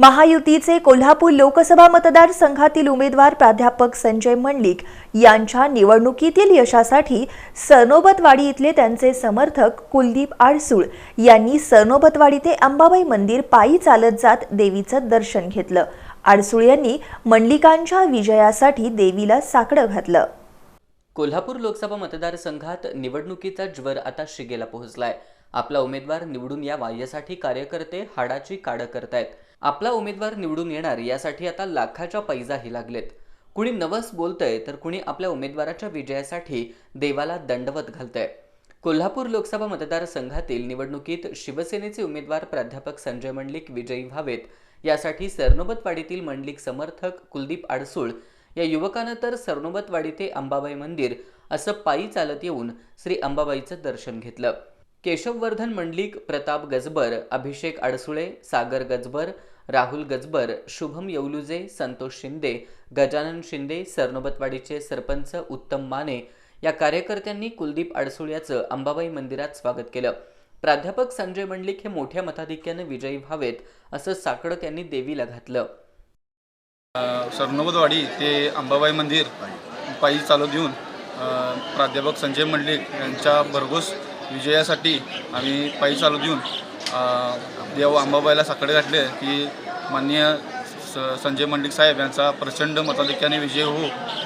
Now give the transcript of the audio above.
महायुतीचे कोल्हापूर लोकसभा मतदारसंघातील उमेदवार प्राध्यापक संजय मंडलिक यांच्या निवडणुकीतील यशासाठी सरनोबतवाडी इथले त्यांचे समर्थक कुलदीप आडसूळ यांनी सरनोबतवाडी ते अंबाबाई मंदिर पायी चालत जात देवीचं दर्शन घेतलं. आडसूळ यांनी मंडलिकांच्या विजयासाठी देवीला साकडं घातलं. कोल्हापूर लोकसभा मतदारसंघात निवडणुकीचा ज्वर आता शिगेला पोहोचलाय. आपला उमेदवार निवडून यावा यासाठी कार्यकर्ते हाडाची काडं करतायत. आपला उमेदवार निवडून येणार यासाठी आता लाखाच्या पैजाही लागलेत. कुणी नवस बोलतंय तर कुणी आपल्या उमेदवाराच्या विजयासाठी देवाला दंडवत घालतंय. कोल्हापूर लोकसभा मतदारसंघातील निवडणुकीत शिवसेनेचे उमेदवार प्राध्यापक संजय मंडलिक विजयी व्हावेत. यासाठी सरनोबतवाडीतील मंडलिक समर्थक कुलदीप आडसूळ या युवकानं तर सरनोबतवाडी ते अंबाबाई मंदिर असं पायी चालत येऊन श्री अंबाबाईचं दर्शन घेतलं. केशववर्धन मंडलिक प्रताप गजबर अभिषेक अडसुळे सागर गजबर राहुल गजबर शुभम येवलुजे संतोष शिंदे गजानन शिंदे सरनोबतवाडीचे सरपंच उत्तम माने या कार्यकर्त्यांनी कुलदीप अडसुळ्याचं याचं अंबाबाई मंदिरात स्वागत केलं. प्राध्यापक संजय मंडलिक हे मोठ्या मताधिक्यानं विजयी व्हावेत असं साकडं त्यांनी देवीला घातलं. सरनोबतवाडी ते अंबाबाई मंदिर पायी चालत येऊन प्राध्यापक संजय मंडलिक यांच्या भरघोस विजयासाठी आम्ही पायी चालू देऊन देव अंबाबाईला साकडे घातले की माननीय स संजय मंडिक साहेब यांचा प्रचंड मताधिक्याने विजय होऊ.